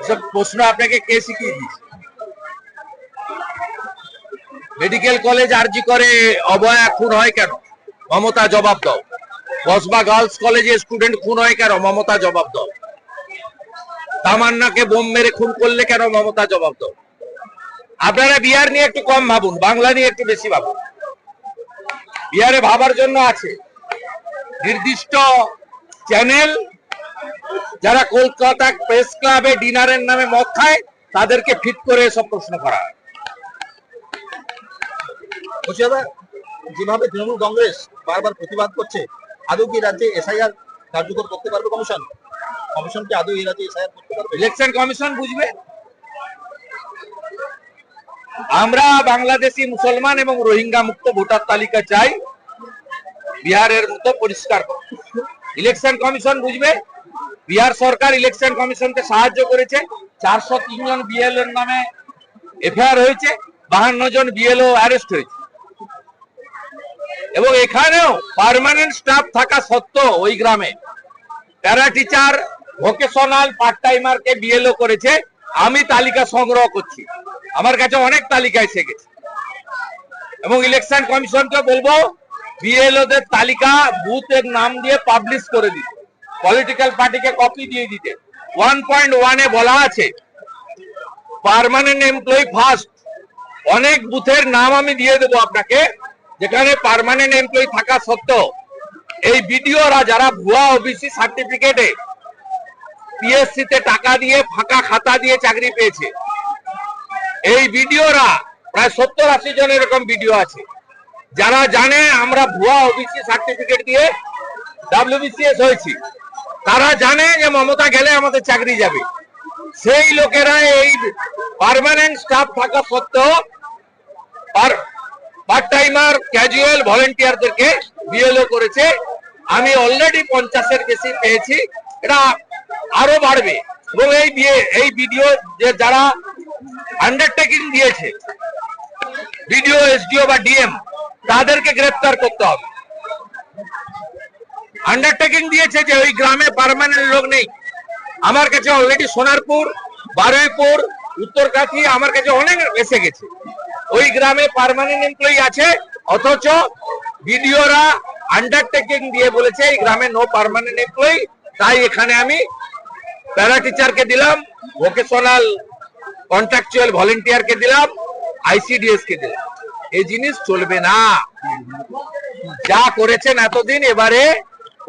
এসব প্রশ্ন আপনাকে কে শিখিয়ে দিয়েছে? মেডিকেল কলেজ আরজি করে অবয়া খুন হয় কেন? মমতা জবাব দাও। কসবা গার্লস কলেজে স্টুডেন্ট খুন হয় কেন? মমতা জবাব দাও। তামান্নাকে বোম মেরে খুন করলে কেন? মমতা জবাব দাও। আপনারা বিহার নিয়ে একটু কম ভাবুন, বাংলা নিয়ে একটু বেশি ভাবুন। বিহারে ভাবার জন্য আছে নির্দিষ্ট চ্যানেল যারা কলকাতা প্রেস ক্লাবে ডিনারের নামে মদ খায় তাদেরকে ফিট করে এসব প্রশ্ন করা হয়। যেভাবে তৃণমূল কংগ্রেস বারবার প্রতিবাদ করছে আদৌ কি রাজ্যে এসআইআর কার্যকর করতে পারবে কমিশন? কমিশন কি আদৌ এই রাজ্যে এসআইআর করতে পারবে? ইলেকশন কমিশন বুঝবে। আমরা বাংলাদেশি মুসলমান এবং রোহিঙ্গা মুক্ত ভোটার তালিকা চাই বিহারের মতো পরিষ্কার ইলেকশন কমিশন বুঝবে। বিহার সরকার ইলেকশন কমিশনকে সাহায্য করেছে। চারশো তিন জন বিএলও নামে এফআইআর হয়েছে, বাহান্ন জন বিএলও অ্যারেস্ট হয়েছে। এবং এখানেও পার্মানেন্ট স্টাফ থাকা সত্ত্বেও ওই গ্রামে para teacher vocational part timer কে বিএলও করেছে। আমি তালিকা সংগ্রহ করছি। আমার কাছে অনেক তালিকা এসে গেছে। এবং ইলেকশন কমিশনকে বলব বিএলও দের তালিকা বুথের নাম দিয়ে পাবলিশ করে দিতে। পলিটিক্যাল পার্টিকে কপি দিয়ে দিতে। ওয়ান পয়েন্ট ওয়ানে বলা আছে পার্মানেন্ট এমপ্লয়ি ফার্স্ট অনেক বুথের নাম আমি দিয়ে দেবো আপনাকে, যেখানে পার্মানেন্ট এমপ্লয়ি থাকা সত্ত্বেও। এই বিডিওরা যারা ভুয়া ওবিসি সার্টিফিকেটে পিএসসি তে টাকা দিয়ে ফাঁকা খাতা দিয়ে চাকরি পেয়েছে, এই বিডিওরা প্রায় সত্তর আশি জন এরকম ভিডিও আছে। যারা জানে আমরা ভুয়া ওবিসি সার্টিফিকেট দিয়ে ডাব্লিউবিসিএস হয়েছি। তারা জানে যে মমতা গেলে আমাদের চাকরি যাবে। সেই লোকেরা এই পারমানেন্ট স্টাফ থাকা সত্ত্বেও পার্ট টাইমার ক্যাজুয়াল ভলেন্টিয়ারদেরকে বিএলও করেছে। আমি অলরেডি পঞ্চাশের বেশি পেয়েছি। এটা আরও বাড়বে। এবং এই বিয়ে, এই ভিডিও যে যারা আন্ডারটেকিং দিয়েছে ভিডিও এসডিও বা ডিএম তাদেরকে গ্রেফতার করতে হবে। আন্ডারটেকিং দিয়েছে যে ওই গ্রামে পারমানেন্ট লোক নেই। আমার কাছে অলরেডি সোনারপুর, বারুইপুর উত্তরকাঠি আমার কাছে অনেক এসে গেছে। ওই গ্রামে পার্মানেন্ট এমপ্লয়ি আছে, অথচ বিডিওরা আন্ডারটেকিং দিয়ে বলেছে, এই গ্রামে নো পার্মানেন্ট এমপ্লয়ি তাই এখানে আমি প্যারা টিচারকে দিলাম ভোকেশনাল কন্ট্রাকচুয়াল ভলেন্টিয়ারকে দিলাম আইসিডিএস কে দিলাম। এই জিনিস চলবে না। যা করেছেন এতদিন, এবারে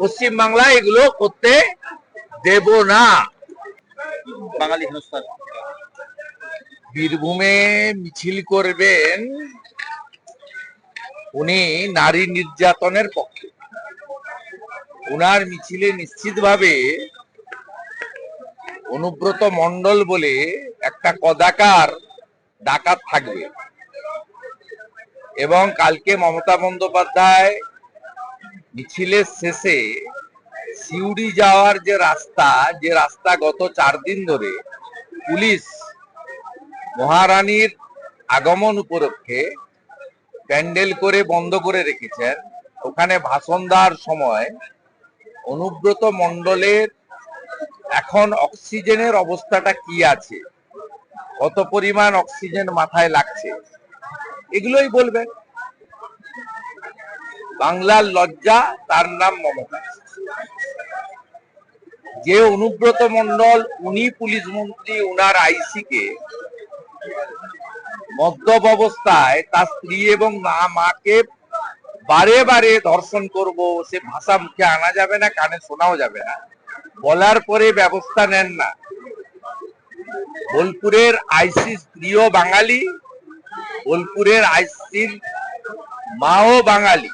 পশ্চিম বাংলায় এগুলো করতে দেব না। বাঙালি হেনস্থার বীরভূমে মিছিল করবেন উনি নারী নির্যাতনের পক্ষে। উনার মিছিলে নিশ্চিতভাবে অনুব্রত মন্ডল বলে একটা কদাকার ডাকাত থাকবে। এবং কালকে মমতা বন্দ্যোপাধ্যায় মিছিলের শেষে সিউড়ি যাওয়ার যে রাস্তা যে রাস্তা গত চার দিন ধরে পুলিশ মহারানীর আগমন উপলক্ষে প্যান্ডেল করে বন্ধ করে রেখেছেন। ওখানে ভাষণ দেওয়ার সময় অনুব্রত মণ্ডলের এখন অক্সিজেনের অবস্থাটা কি আছে? কত পরিমাণ অক্সিজেন মাথায় লাগছে? এগুলোই বলবেন। বাংলার লজ্জা, তার নাম মমতা। যে অনুব্রত মন্ডল উনি পুলিশ মন্ত্রী, উনার আইসি কে মদ্যপ অবস্থায় তার স্ত্রী এবং মা, মাকে বারে বারে ধর্ষণ করব, সে ভাষা মুখে আনা যাবে না, কানে শোনাও যাবে না। বলার পরে ব্যবস্থা নেন না। বোলপুরের আইসি স্ত্রীও বাঙালি, বোলপুরের আইসির মাও বাঙালি।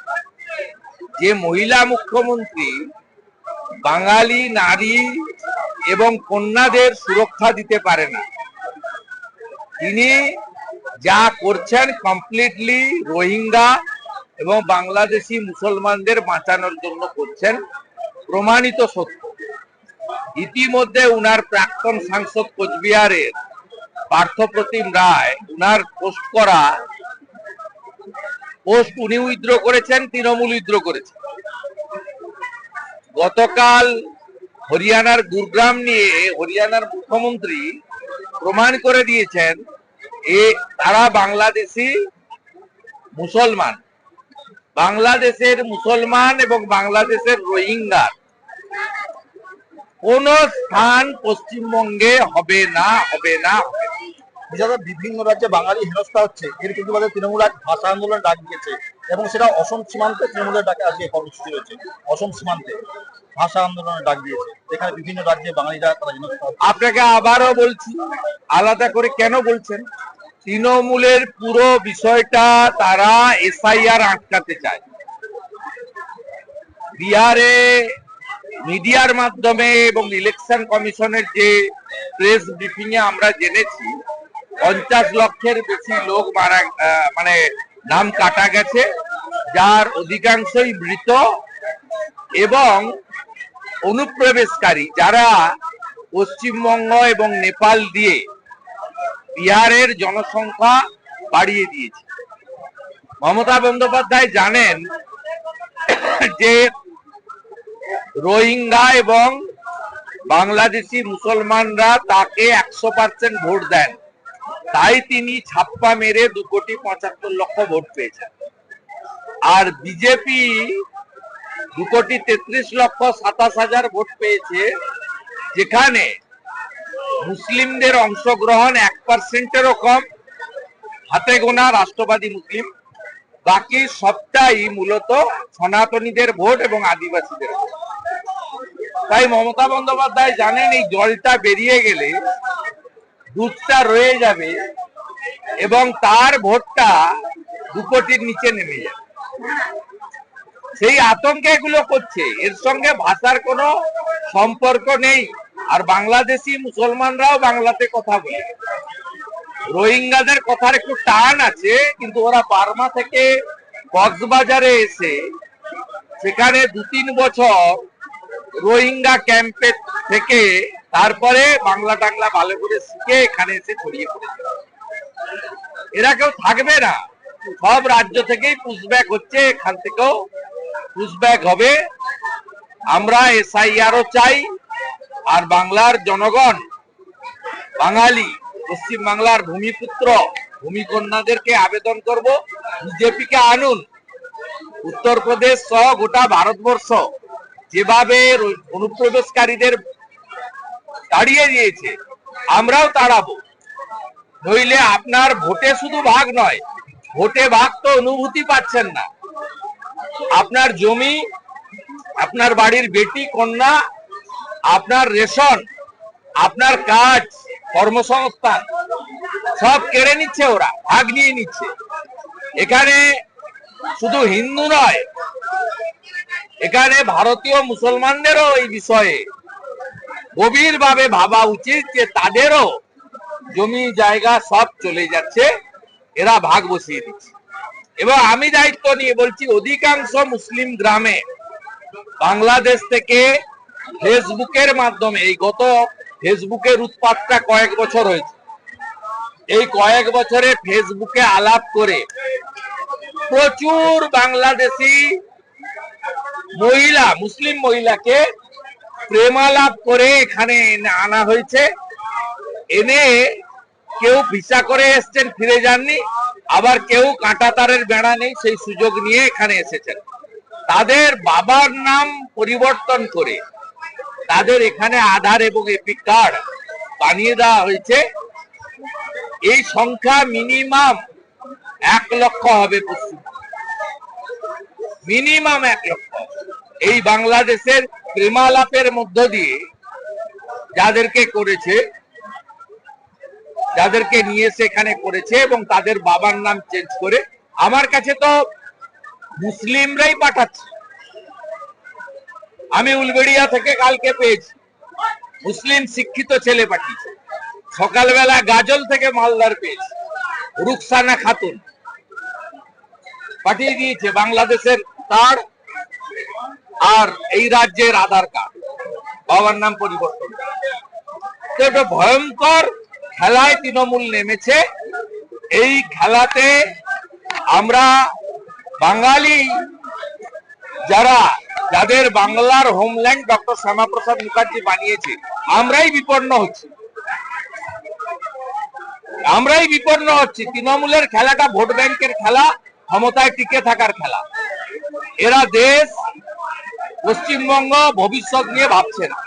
যে মহিলা মুখ্যমন্ত্রী, বাঙালি নারী এবং কন্যাদের সুরক্ষা দিতে পারে না। তিনি যা করছেন কমপ্লিটলি রোহিঙ্গা এবং বাংলাদেশি মুসলমানদের বাঁচানোর জন্য করছেন, প্রমাণিত সত্য। ইতিমধ্যে উনার প্রাক্তন সাংসদ কোচবিহারের পার্থপ্রতিম রায়, উনার পোস্ট করা উনি উইথড্র করেছেন, তৃণমূল উইথড্র করেছেন গতকাল হরিয়ানার গুরগ্রাম নিয়ে হরিয়ানার মুখ্যমন্ত্রী প্রমাণ করে দিয়েছেন এ তারা বাংলাদেশি মুসলমান। বাংলাদেশের মুসলমান এবং বাংলাদেশের রোহিঙ্গার কোন স্থান পশ্চিমবঙ্গে হবে না হবে না, হবে যারা বিভিন্ন রাজ্যে বাঙালি হেনস্থা হচ্ছে। এর প্রতিবাদে তৃণমূল এক ভাষা আন্দোলন ডাক দিয়েছে এবং সেটা অসম সীমান্তে তৃণমূলের ডাকে আজকে কর্মসূচি রয়েছে। অসম সীমান্তে ভাষা আন্দোলনের ডাক দিয়েছে। যেখানে বিভিন্ন রাজ্যে বাঙালিরা তারা হেনস্থা আপনাকে আবারও বলছি, আলাদা করে কেন বলছেন? তৃণমূলের পুরো বিষয়টা তারা এসআইআর আটকাতে চায়। বিহারে মিডিয়ার মাধ্যমে এবং ইলেকশন কমিশনের যে প্রেস ব্রিফিং এ আমরা জেনেছি পঞ্চাশ লক্ষের বেশি লোক মারা মানে নাম কাটা গেছে, যার অধিকাংশই মৃত এবং অনুপ্রবেশকারী, যারা পশ্চিমবঙ্গ এবং নেপাল দিয়ে বিহারের জনসংখ্যা বাড়িয়ে দিয়েছে। মমতা বন্দ্যোপাধ্যায় জানেন যে রোহিঙ্গা এবং বাংলাদেশি মুসলমানরা তাকে একশো পার্সেন্ট ভোট দেন। তাই তিনি ছাপ্পা মেরে দু কোটি পঁচাত্তর লক্ষ ভোট পেয়েছেন। আর বিজেপি দু কোটি তেত্রিশ লক্ষ সাতাশ হাজার ভোট পেয়েছে, যেখানে মুসলিমদের অংশগ্রহণ এক পার্সেন্টেরও কম, হাতে গোনা রাষ্ট্রবাদী মুসলিম, বাকি সবটাই মূলত সনাতনীদের ভোট এবং আদিবাসীদের ভোট। তাই মমতা বন্দ্যোপাধ্যায় জানেন এই জলটা বেরিয়ে গেলে দুধটা রয়ে যাবে এবং তার ভোটটা দু কোটির নিচে নেমে যাবে। সেই আতঙ্কে এগুলো করছে। এর সঙ্গে ভাষার কোনো সম্পর্ক নেই। আর বাংলাদেশি মুসলমানরাও বাংলাতে কথা বলে। রোহিঙ্গাদের কথার একটু টান আছে, কিন্তু ওরা বার্মা থেকে কক্সবাজারে এসে সেখানে দু তিন বছর রোহিঙ্গা ক্যাম্পে থেকে তারপরে বাংলা টাংলা ভালো করে শিখে এখানে এসে ছড়িয়ে পড়েছে। এরা কেউ থাকবে না। সব রাজ্য থেকেই পুশব্যাক হচ্ছে, এখান থেকেও পুশব্যাক হবে। আমরা এসআইআরও চাই, আর বাংলার জনগণ, বাঙালি পশ্চিম বাংলার ভূমিপুত্র, ভূমিকন্যাদেরকে আবেদন করব, বিজেপিকে আনুন। উত্তরপ্রদেশ সহ গোটা ভারতবর্ষ যেভাবে অনুপ্রবেশকারীদের তাড়িয়ে দিয়েছে, আমরাও তাড়াবো নইলে আপনার ভোটে শুধু ভাগ নয়, ভোটে ভাগ তো অনুভূতি পাচ্ছেন না। আপনার জমি, আপনার বাড়ির বেটি, কন্যা, আপনার রেশন, আপনার কাজ, কর্মসংস্থান, সব কেড়ে নিচ্ছে ওরা, ভাগ নিয়ে নিচ্ছে। এখানে শুধু হিন্দু নয়, এখানে ভারতীয় মুসলমানদেরও এই বিষয়ে গভীরভাবে ভাবা উচিত যে তাদেরও জমি, জায়গা সব চলে যাচ্ছে, এরা ভাগ বসিয়ে দিচ্ছে। এবং আমি দায়িত্ব নিয়ে বলছি, অধিকাংশ মুসলিম গ্রামে বাংলাদেশ থেকে ফেসবুকের মাধ্যমে, এই গত ফেসবুকের উৎপাতটা কয়েক বছর হয়েছে। এই কয়েক বছরে ফেসবুকে আলাপ করে প্রচুর বাংলাদেশি মহিলা, মুসলিম মহিলাকে প্রেমালাপ করে এখানে আনা হয়েছে। এনে কেউ ভিসা করে এসছেন, ফিরে যাননি। আবার কেউ কাঁটা তারের বেড়া নেই, সেই সুযোগ নিয়ে এখানে এসেছেন। তাদের বাবার নাম পরিবর্তন করে তাদের এখানে আধার এবং এপিক কার্ড বানিয়ে দেওয়া হয়েছে। এই সংখ্যা মিনিমাম এক লক্ষ হবে পশ্চিম মিনিমাম এক লক্ষ এই বাংলাদেশের প্রেমালাপের মধ্য দিয়ে যাদেরকে করেছে, যাদেরকে নিয়ে এসে এখানে করেছে এবং তাদের বাবার নাম চেঞ্জ করে, আমার কাছে তো মুসলিমরাই পাঠাচ্ছে। আমি উলবেড়িয়া থেকে কালকে পেয়েছি। মুসলিম শিক্ষিত ছেলে পাঠিয়েছে। সকালবেলা গাজল থেকে মালদার পেয়েছি। রুকসানা খাতুন পাঠিয়ে দিয়েছে বাংলাদেশের তার আর এই রাজ্যের আধার কার্ড। বাবার নাম পরিবর্তন। একটা ভয়ঙ্কর খেলায় তৃণমূল নেমেছে। এই খেলাতে আমরা বাঙালি যারা, যাদের বাংলার হোমল্যান্ড ডক্টর শ্যামাপ্রসাদ মুখার্জি বানিয়েছে, আমরাই বিপন্ন হচ্ছি। আমরাই বিপন্ন হচ্ছি। তৃণমূলের খেলাটা ভোট ব্যাংকের খেলা, ক্ষমতায় টিকে থাকার খেলা। এরা দেশ পশ্চিমবঙ্গ ভবিষ্যৎ নিয়ে ভাবছে না